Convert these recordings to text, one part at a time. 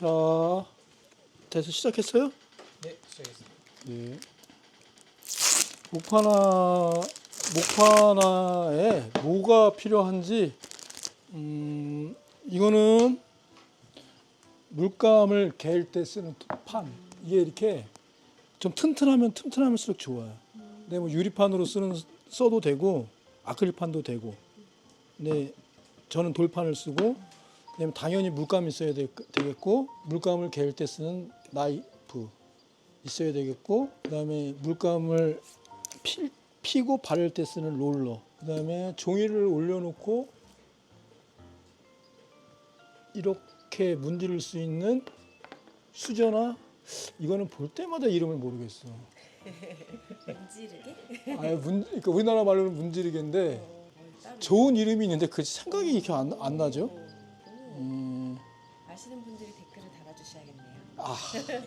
자, 돼서 시작했어요? 네, 시작했습니다. 네. 목파나 목파나에 뭐가 필요한지 음, 이거는 물감을 개일 때 쓰는 판 이게 이렇게 좀 튼튼하면 튼튼할수록 좋아요. 근데 뭐 유리판으로 쓰는 써도 되고 아크릴판도 되고. 근데 저는 돌판을 쓰고 그다음에 당연히 물감이 있어야 되, 되겠고 물감을 개일 때 쓰는 나이프 있어야 되겠고 그다음에 물감을 피, 피고 바를 때 쓰는 롤러 그다음에 종이를 올려놓고 이렇게 문지를 수 있는 수저나 이거는 볼 때마다 이름을 모르겠어. 문지르게? 아, 문, 그러니까 우리나라 말로는 문지르개인데 어, 좋은 이름이 있는데 그 생각이 이렇게 안, 안 나죠? 음, 아시는 분들이 댓글을 달아주셔야겠네요. 아,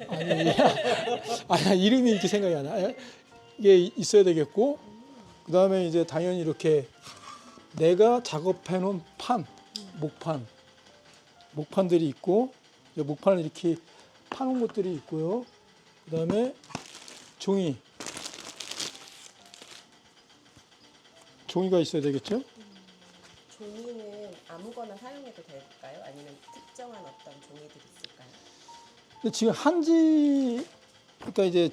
아니, 아니 이름이 이렇게 생각이 안 나. 이게 있어야 되겠고 그 다음에 이제 당연히 이렇게 내가 작업해 놓은 판, 목판, 목판들이 있고 목판을 이렇게 파놓은 것들이 있고요. 그 다음에 종이, 종이가 있어야 되겠죠? 종이는 아무거나 사용해도 될까요? 아니면 특정한 어떤 종이들이 있을까요? 근데 지금 한지 그러니까 이제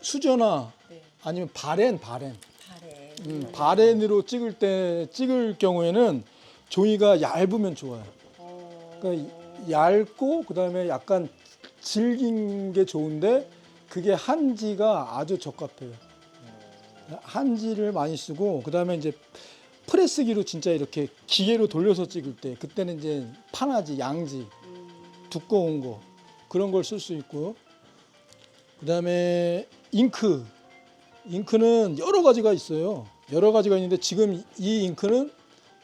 수저나 네, 아니면 바렌 바렌 발에. 음, 바렌으로 찍을 때 찍을 경우에는 종이가 얇으면 좋아요. 어, 그러니까 얇고 그다음에 약간 질긴 게 좋은데 그게 한지가 아주 적합해요. 한지를 많이 쓰고 그다음에 이제 프레스기로 진짜 이렇게 기계로 돌려서 찍을 때 그때는 이제 파나지, 양지 음, 두꺼운 거 그런 걸 쓸 수 있고. 그다음에 잉크. 잉크는 여러 가지가 있어요. 여러 가지가 있는데 지금 이 잉크는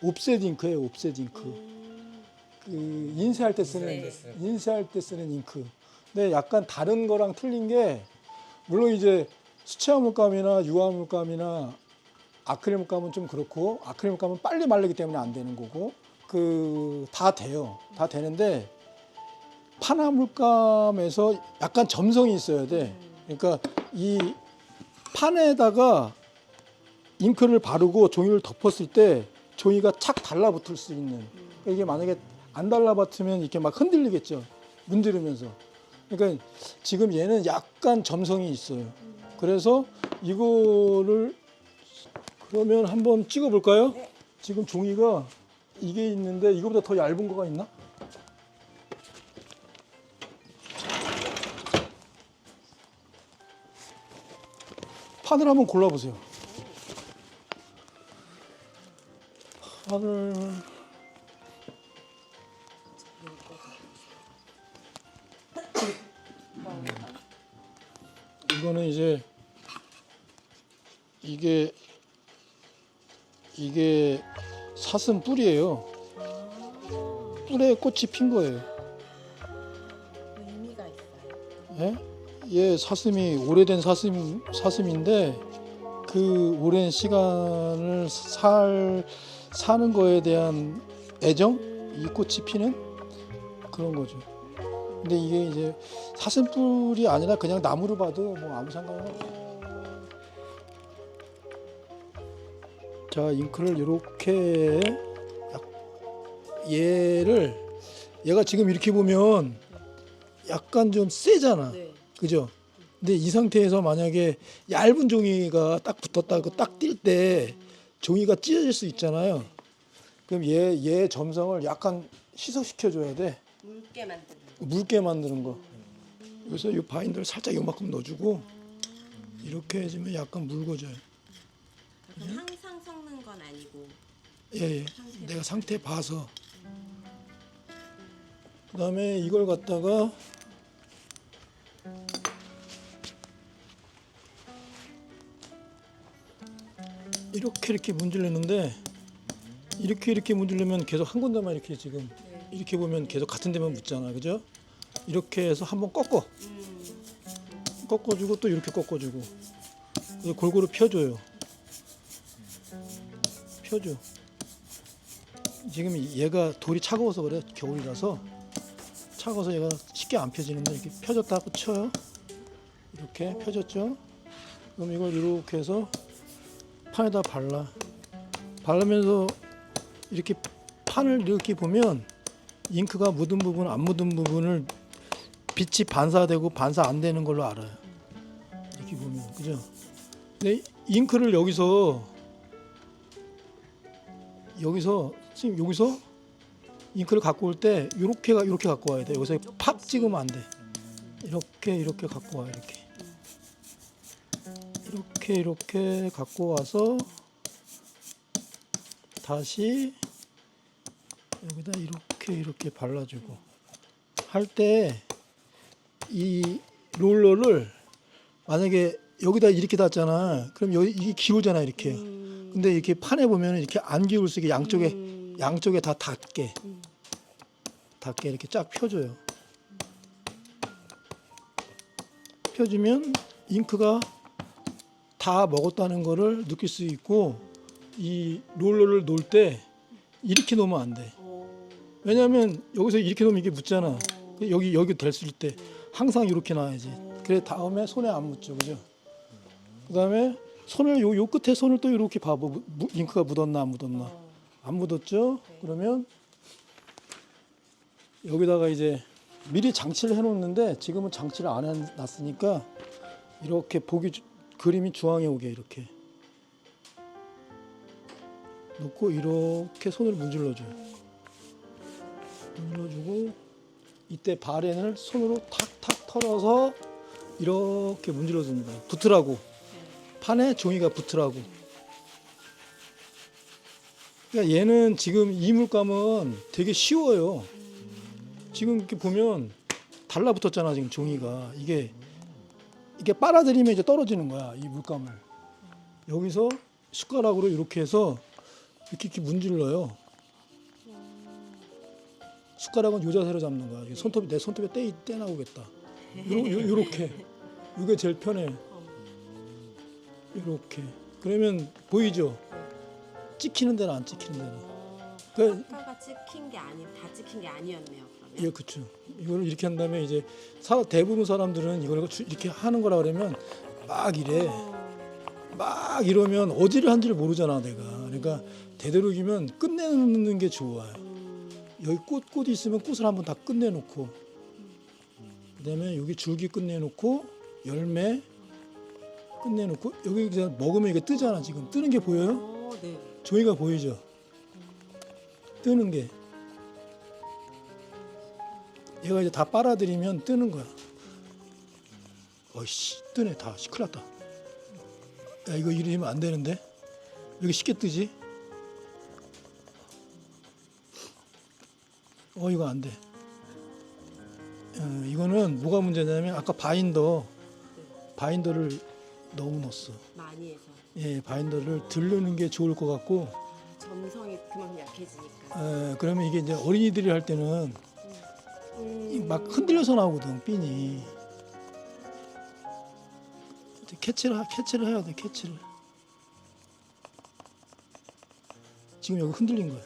옵셋 잉크예요 옵셋 잉크. 음, 그 인쇄할 때 쓰는 네. 인쇄할 때 쓰는 잉크. 근데 약간 다른 거랑 틀린 게 물론 이제 수채화 물감이나 유화 물감이나 아크릴 물감은 좀 그렇고 아크릴 물감은 빨리 마르기 때문에 안 되는 거고 그 다 돼요. 다 되는데 파나 물감에서 약간 점성이 있어야 돼. 그러니까 이 판에다가 잉크를 바르고 종이를 덮었을 때 종이가 착 달라붙을 수 있는. 이게 만약에 안 달라붙으면 이렇게 막 흔들리겠죠. 문지르면서. 그러니까 지금 얘는 약간 점성이 있어요. 그래서 이거를 그러면 한번 찍어 볼까요? 네. 지금 종이가 이게 있는데 이거보다 더 얇은 거가 있나? 판을 한번 골라보세요. 판을 이거는 이제 이게 이게 사슴 뿔이에요. 뿔에 꽃이 핀 거예요. 그 의미가 있어요. 예? 얘 사슴이 오래된 사슴 사슴인데 그 오랜 시간을 살 사는 거에 대한 애정 이 꽃이 피는 그런 거죠. 근데 이게 이제 사슴뿔이 아니라 그냥 나무로 봐도 뭐 아무 상관은 없어요. 자 잉크를 이렇게 얘를 얘가 지금 이렇게 보면 약간 좀 세잖아. 네. 그죠? 근데 이 상태에서 만약에 얇은 종이가 딱 붙었다고 딱 뛸 때 종이가 찢어질 수 있잖아요. 그럼 얘, 얘 점성을 약간 희석시켜 줘야 돼. 묽게 만드는. 묽게 만드는 거. 그래서 이 바인더를 살짝 요만큼 넣어주고 이렇게 해주면 약간 묽어져요. 항상 섞는 건 아니고. 예, 예. 내가 상태 봐서. 그 다음에 이걸 갖다가 이렇게 이렇게 문질렀는데 이렇게 이렇게 문질르면 계속 한 군데만 이렇게 지금 네. 이렇게 보면 계속 같은 데만 묻잖아, 그죠? 이렇게 해서 한번 꺾어, 음, 꺾어주고 또 이렇게 꺾어주고 그래서 골고루 펴줘요. 펴줘. 지금 얘가 돌이 차가워서 그래 겨울이라서 차가워서 얘가 쉽게 안 펴지는데 이렇게 펴졌다 하고 쳐요. 이렇게 펴졌죠. 그럼 이걸 이렇게 해서 판에다 발라. 바르면서 이렇게 판을 이렇게 보면 잉크가 묻은 부분, 안 묻은 부분을 빛이 반사되고 반사 안 되는 걸로 알아요. 이렇게 보면 그죠? 근데 잉크를 여기서 여기서 지금 여기서 잉크를 갖고 올 때 이렇게가 이렇게 갖고 와야 돼. 여기서 팍 찍으면 안 돼. 이렇게 이렇게 갖고 와 이렇게. 이렇게 이렇게 갖고 와서 다시 여기다 이렇게 이렇게 발라주고 할 때 이 롤러를 만약에 여기다 이렇게 닿잖아. 그럼 여기 이게 기울잖아 이렇게. 음, 근데 이렇게 판에 보면 이렇게 안 기울 수 있게 양쪽에 음, 양쪽에 다 닿게 음. 닿게 이렇게 쫙 펴줘요. 펴주면 잉크가 다 먹었다는 거를 느낄 수 있고 이 롤러를 놓을 때 이렇게 놓으면 안 돼. 어, 왜냐하면 여기서 이렇게 놓으면 이게 묻잖아. 어, 여기 여기 됐을 때 항상 이렇게 놔야지. 그래 다음에 손에 안 묻죠, 그죠? 그다음에 손을 요, 요 끝에 손을 또 이렇게 봐봐. 무- 잉크가 묻었나 안 묻었나? 어, 안 묻었죠? 그러면 여기다가 이제 미리 장치를 해놓는데 지금은 장치를 안 해놨으니까 이렇게 보기 주- 그림이 중앙에 오게 이렇게 놓고 이렇게 손을 문질러줘요. 문질러주고 이때 발에는 손으로 탁탁 털어서 이렇게 문질러줍니다. 붙으라고 판에 종이가 붙으라고. 그러니까 얘는 지금 이 물감은 되게 쉬워요. 지금 이렇게 보면 달라붙었잖아 지금 종이가 이게 이게 빨아들이면 이제 떨어지는 거야 이 물감을 여기서 숟가락으로 이렇게 해서 이렇게, 이렇게 문질러요. 숟가락은 요 자세로 잡는 거야. 손톱이 내 손톱에 떼, 떼 나오겠다. 요, 요, 요렇게 이게 제일 편해. 이렇게 그러면 보이죠? 찍히는 데는 안 찍히는 데는. 어, 그 아까가 찍힌 게 아니 다 찍힌 게 아니었네요. 그러면. 예, 그렇죠. 이거를 이렇게 한 다음에 이제 사, 대부분 사람들은 이걸 주- 이렇게 하는 거라 그러면 막 이래. 어, 막 이러면 어디를 한지를 모르잖아, 내가. 그러니까 되도록이면 끝내는 게 좋아요. 음, 여기 꽃, 꽃이 있으면 꽃을 한번 다 끝내놓고 그다음에 여기 줄기 끝내놓고 열매 끝내놓고 여기 이제 먹으면 이게 뜨잖아 지금 뜨는 게 보여요? 어, 네. 종이가 보이죠? 뜨는 게 얘가 이제 다 빨아들이면 뜨는 거야. 어이씨 뜨네 다 시클났다. 야 이거 이러면 안 되는데 왜 이렇게 쉽게 뜨지? 어 이거 안 돼. 어, 이거는 뭐가 문제냐면 아까 바인더 바인더를 너무 넣었어. 많이 해서. 예, 바인더를 들르는 게 좋을 것 같고. 점성이 그만큼 약해지니까. 에, 그러면 이게 이제 어린이들이 할 때는 이막 흔들려서 나오거든 핀이. 캐치를 하- 캐치를 해야 돼 캐치를. 지금 여기 흔들린 거야.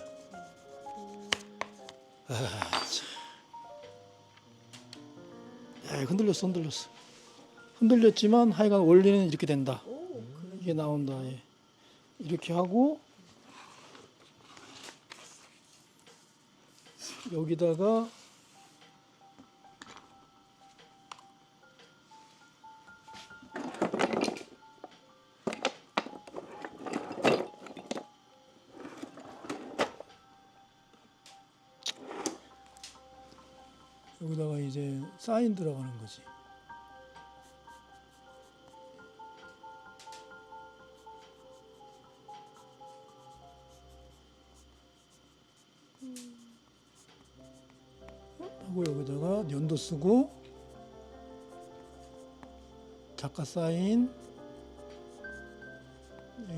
아, 참. 야, 흔들렸어 흔들렸어 흔들렸지만 하여간 원리는 이렇게 된다 오. 이게 나온다. 예. 이렇게 하고 여기다가 여기다가 이제 사인 들어가는 거지. 하고 여기다가 연도 쓰고 작가 사인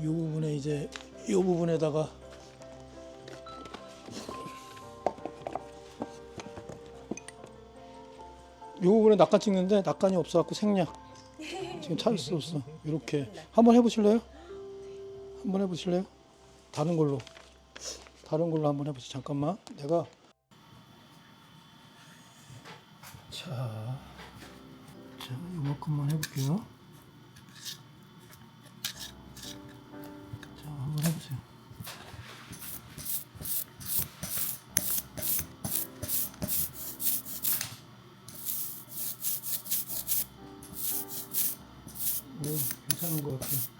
이 부분에 이제 이 부분에다가 이 부분에 낙관 찍는데 낙관이 없어갖고 생략 지금 찾을 수 없어 이렇게 한번 해보실래요? 한번 해보실래요? 다른 걸로 다른 걸로 한번 해보세요 잠깐만 내가 자, 자 이만큼만 해볼게요. 자, 한번 해보세요. 오, 괜찮은 것 같아요.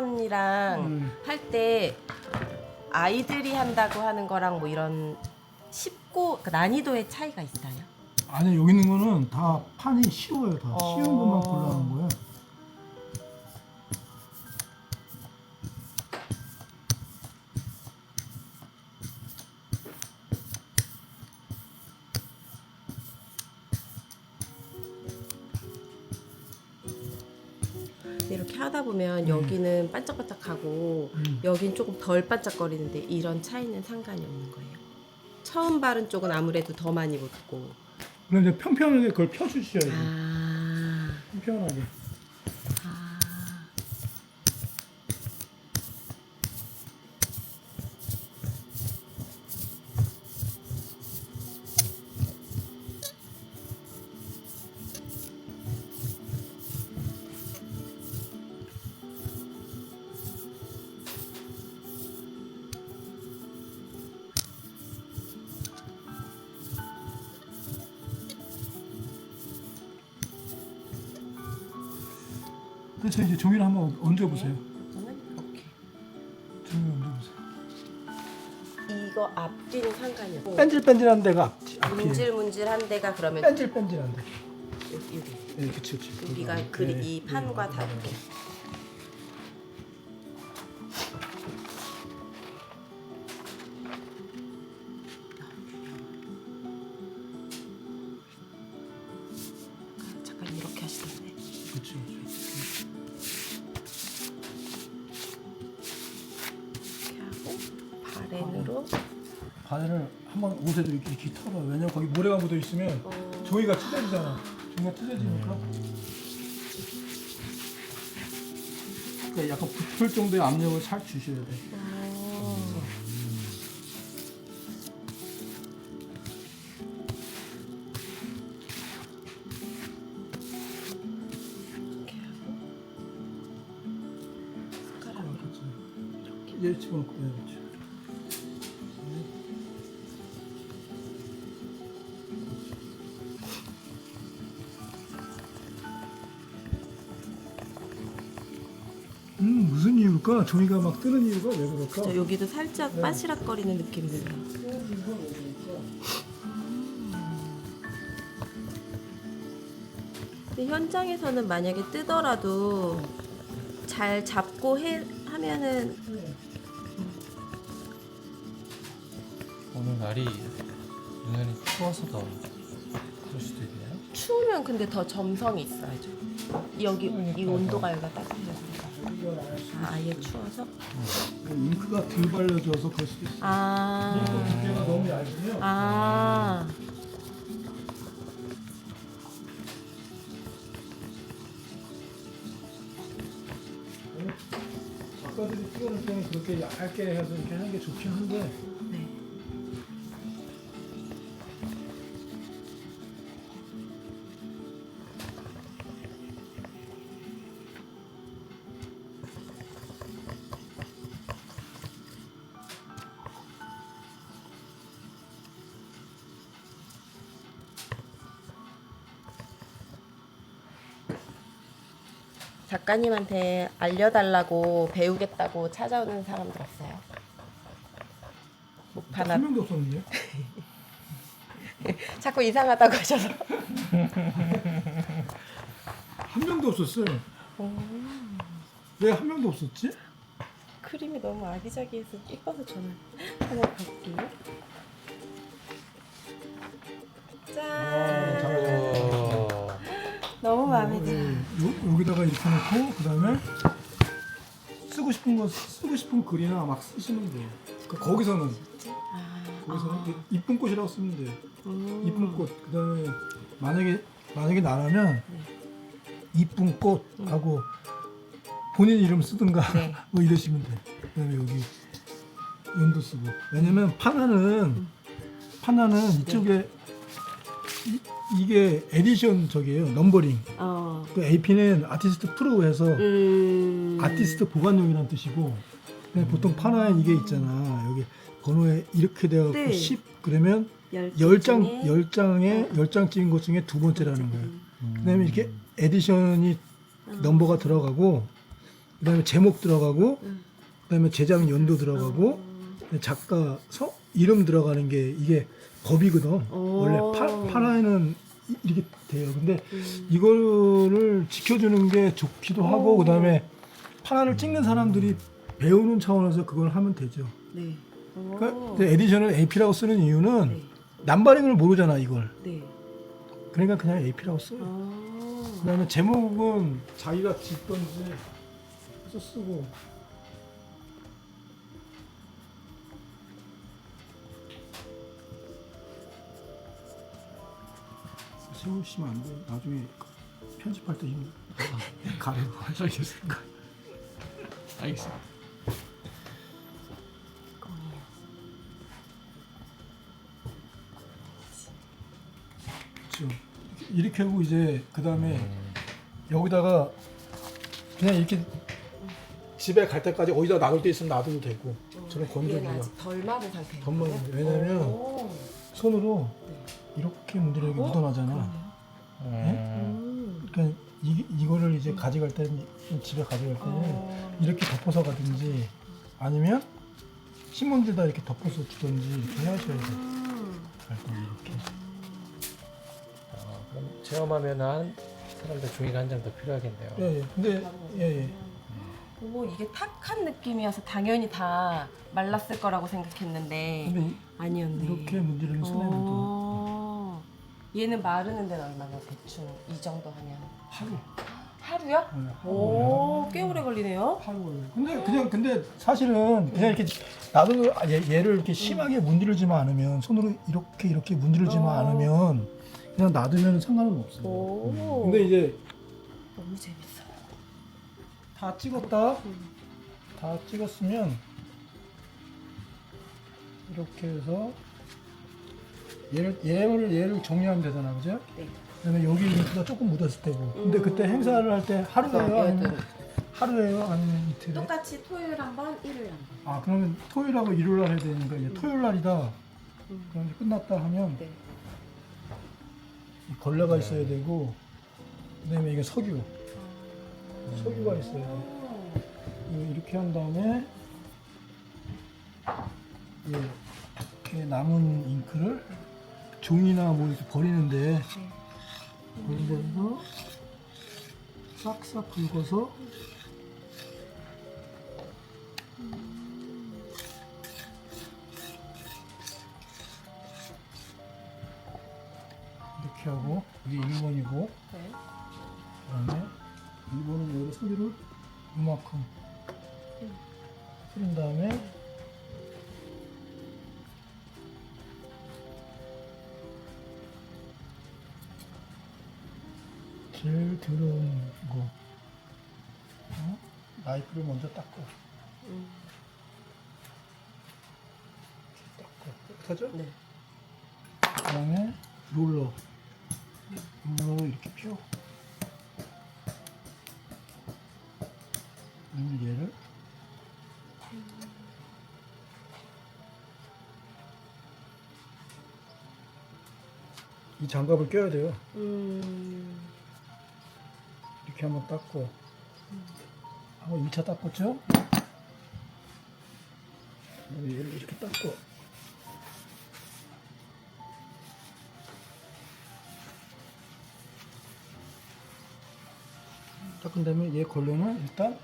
선이랑 음. 할때 아이들이 한다고 하는 거랑 뭐 이런 쉽고 그 난이도의 차이가 있어요. 아니 여기 있는 거는 다 판이 쉬워요. 다 어. 쉬운 것만 골라놓은 거예요. 하다 보면 여기는 반짝반짝하고 음. 여긴 조금 덜 반짝거리는데 이런 차이는 상관이 없는 거예요. 처음 바른 쪽은 아무래도 더 많이 묻고. 이제 편편하게 그걸 펴주셔야 돼요. 아, 편편하게. 그래서 이제 종이를 한번 얹어보세요. 저는 이렇게. 종이 얹어보세요. 이거 앞뒤는 상관이 없고 뺀질뺀질한 데가 앞, 앞이에요. 문질문질한 데가 그러면 뺀질뺀질한 데. 여기, 여기. 네, 그치, 그치. 여기가 네, 그, 네, 이 네, 판과 네, 다르게. 그치, 그치. 이렇게 하고 바렌으로 바늘을 한번 옷에도 이렇게, 이렇게 털어요. 왜냐면 거기 모래가 묻어 있으면 어, 종이가 찢어지잖아. 종이가 찢어지니까. 그러니까 약간 붙을 정도의 압력을 살 주셔야 돼. 얘 집어넣고 예, 그렇지. 음 무슨 이유일까? 종이가 막 뜨는 이유가 왜 그럴까? 저 여기도 살짝 빠시락거리는 느낌 들어요. 근데 현장에서는 만약에 뜨더라도 잘 잡고 해 하면은 날이 유난히 추워서 더 그럴 수도 있네요. 추우면 근데 더 점성이 있어야죠. 여기 이 온도가 여기가 따뜻해서 아, 아예 추워서 잉크가 덜 발려져서 그럴 수도 있어. 아 두께가 너무 얇으면 아. 작가들이 찍어낼 때는 그렇게 얇게 해서 이렇게 하는 게 좋긴 한데 작가님한테 알려달라고 배우겠다고 찾아오는 사람들 없어요? 목파나 한 명도 없었는데요? 자꾸 이상하다고 하셔서 한 명도 없었어요. 왜 한 명도 없었지? 크림이 너무 아기자기해서 이뻐서 저는 한번 볼게요. 짠. 들어. 요, 여기다가 이렇게 놓고 그 다음에 쓰고 싶은 거 쓰고 싶은 글이나 막 쓰시면 돼요. 그 거기서는 아, 거기서는 이렇게 이쁜 꽃이라고 쓰면 돼요. 음. 이쁜 꽃. 그 다음에 만약에 만약에 나라면 네. 이쁜 꽃하고 본인 이름 쓰든가 네. 뭐 이러시면 돼. 그다음에 여기 연도 쓰고. 왜냐면 파나는 파나는 이쪽에 이, 게 에디션 저기예요. 넘버링. 어. 그 AP는 아티스트 프로 해서 음. 아티스트 보관용이라는 뜻이고 그냥 보통 파나에 이게 있잖아. 여기 번호에 이렇게 되어 네. 갖고 10 그러면 열 10장 중에 10장에 10장 찍은 것 중에 두 번째라는 거예요. 음. 그다음에 이렇게 에디션이 넘버가 들어가고 그다음에 제목 들어가고 음. 그다음에 제작 연도 들어가고 작가 서 이름 들어가는 게 이게 법이거든. 오. 원래 파, 이- 이렇게 돼요. 근데 음. 이거를 지켜주는 게 좋기도 하고 오. 그다음에 파라를 찍는 사람들이 배우는 차원에서 그걸 하면 되죠. 네. 오. 그러니까 이제 에디션을 AP라고 쓰는 이유는 네. 남바링을 모르잖아 이걸. 네. 그러니까 그냥 AP라고 써요. 아. 그다음에 제목은 자기가 짓던지 해서 쓰고 세우시면 안 돼. 나중에 편집할 때 힘들어. 가려고 알겠습니다. 알겠습니다. 이렇게 하고 이제 그 다음에 여기다가 그냥 이렇게 집에 갈 때까지 어디다 놔둘 때 있으면 놔둬도 되고 저는 건조기가 아직 덜 마른 상태예요. 덜 마른 상태. 왜냐면 오. 손으로 네. 이렇게 문드려 이렇게 묻어나잖아. 음. 그러니까 이, 이거를 이제 가져갈 때는 집에 가져갈 때는 어. 이렇게 덮어서 가든지 아니면 신문지에다 이렇게 덮어서 주든지 이렇게 하셔야 돼. 음. 갈 때는 이렇게. 어, 그럼 체험하면 한 사람들 종이가 한 장 더 필요하겠네요. 예, 예. 근데 예, 예. 오 이게 탁한 느낌이어서 당연히 다 말랐을 거라고 생각했는데 근데 아니었네. 이렇게 문지르는 손에는 또 어. 얘는 마르는 데는 얼마나 대충 이 정도 하면 하루. 하루요? 네, 하루 오, 꽤 오래 걸리네요. 하루 걸려요. 근데 그냥 근데 사실은 그냥 이렇게 나도 아, 얘, 얘를 이렇게 심하게 문지르지만 않으면 손으로 이렇게 이렇게 문지르지만 어. 않으면 그냥 놔두면 상관은 없어요. 오. 근데 이제 너무 재밌어. 다 찍었다. 음. 다 찍었으면 이렇게 해서 얘를 얘를 얘를 정리하면 되잖아, 그죠? 네. 그다음에 여기 잉크가 조금 묻었을 테고. 근데 음. 그때 행사를 할 때 하루예요, 아니면 하루예요, 아니면 이틀에? 똑같이 토요일 한 번, 일요일 한 번. 아 그러면 토요일하고 일요일 날 해야 되니까 이제 토요일 날이다. 음. 그럼 이제 끝났다 하면 네. 이 걸레가 있어야 되고 그다음에 이게 석유, 석유가 있어야 돼. 오. 이거 이렇게 한 다음에 예, 이렇게 남은 잉크를 종이나 뭐 이렇게 버리는데 네. 버리면서 싹싹 긁어서 이렇게 하고 이게 1번이고 네. 그다음에 2번은 여기다 소리를 이만큼 뿌린 다음에 제일 더러운 거 어? 나이프를 먼저 닦고 음. 닦고 깨끗하죠? 네. 그 다음에 롤러 롤러로 이렇게 펴 그다음에 얘를 이 장갑을 껴야 돼요 음. 이렇게 한번 닦고 하고 2차 닦았죠? 얘를 이렇게 닦고 닦은 다음에 얘 걸레는 일단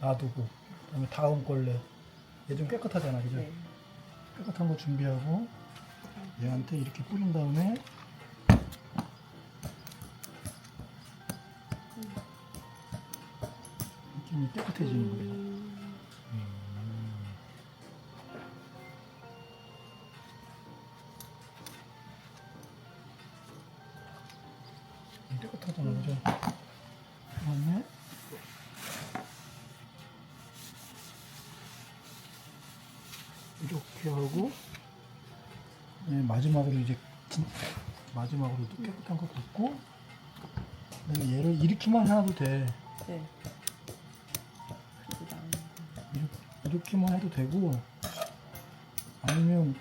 놔두고 그다음에 다음 걸레 얘 좀 깨끗하잖아 그죠? 네. 깨끗한 거 준비하고 얘한테 이렇게 뿌린 다음에 느낌이 깨끗해지는 거예요. 음. 깨끗하잖아, 그죠? 그 다음에 이렇게 하고 네, 마지막으로 이제 진- 마지막으로 또 깨끗한 거 붓고 얘를 이렇게만 해도 돼. 네. 이렇게, 이렇게만 해도 되고 아니면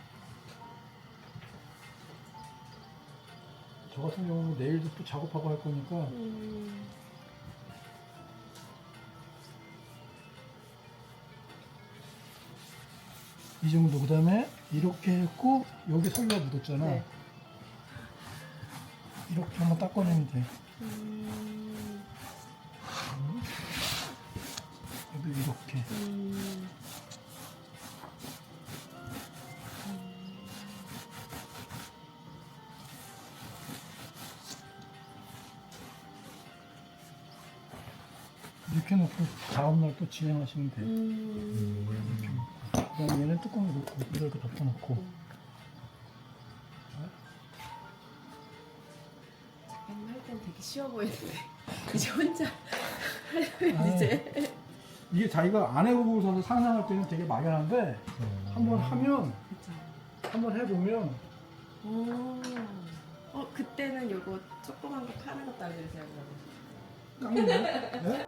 저 같은 경우는 내일도 또 작업하고 할 거니까. 음, 이 정도. 그 다음에 이렇게 했고 여기 설레가 묻었잖아. 네. 이렇게 한번 닦아내면 돼. 음, 이렇게 음. 이렇게 놓고 다음날 또 진행하시면 돼 음. 그 다음에 얘는 뚜껑을 놓고 이렇게 덮어놓고 할땐 되게 쉬워 보이는데 이제 혼자 아. 하려면 이제 이게 자기가 안 해보고서 상상할 때는 되게 막연한데 음. 한번 하면 그쵸. 한번 해보면 오. 어 그때는 요거 조그만 거 파는 것도 알려주세요 그러면. 깡인데? 네?